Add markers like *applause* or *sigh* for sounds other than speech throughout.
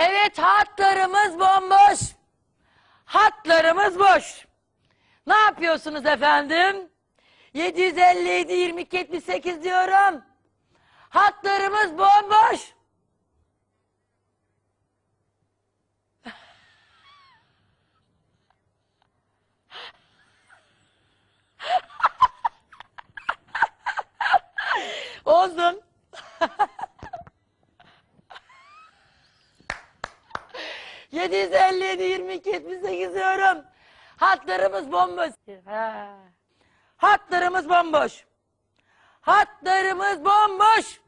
Evet hatlarımız bomboş. Hatlarımız boş. Ne yapıyorsunuz efendim? 757 22 78 diyorum. Hatlarımız bomboş. *laughs* Olsun. *laughs* Yedi yüz elli yedi yirmi iki yetmiş sekiz diyorum. Hatlarımız bomboş. Ha. Hatlarımız bomboş. Hatlarımız bomboş.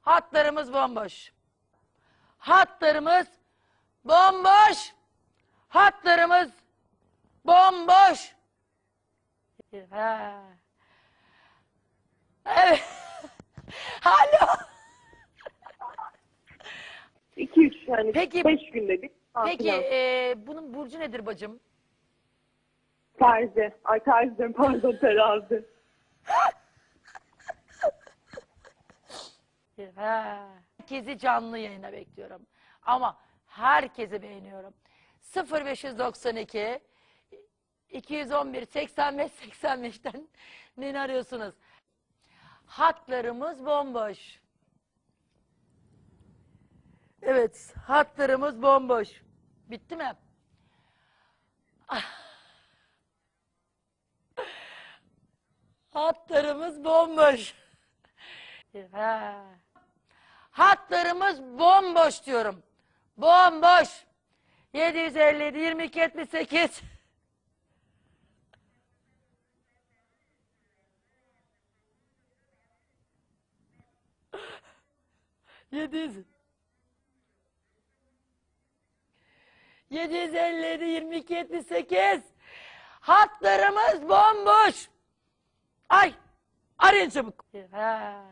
Hatlarımız bomboş. Hatlarımız bomboş. Hatlarımız bomboş. Ha. Evet. *laughs* Alo. 2-3 yani Peki- 5 günde bir. Peki Peki. e, bunun burcu nedir bacım? Terzi. Ay terzi diyorum pardon terazi. Herkesi canlı yayına bekliyorum. Ama herkesi beğeniyorum. 0592 211 85 85'ten beni arıyorsunuz. Hatlarımız bomboş. Evet, hatlarımız bomboş. Bitti mi? *laughs* Hatlarımız bomboş. Ha. Hatlarımız bomboş diyorum. Bomboş. 757 22 78. Yedi. *laughs* 757 22 78. Hatlarımız bomboş. Ay arayın çabuk. Ha.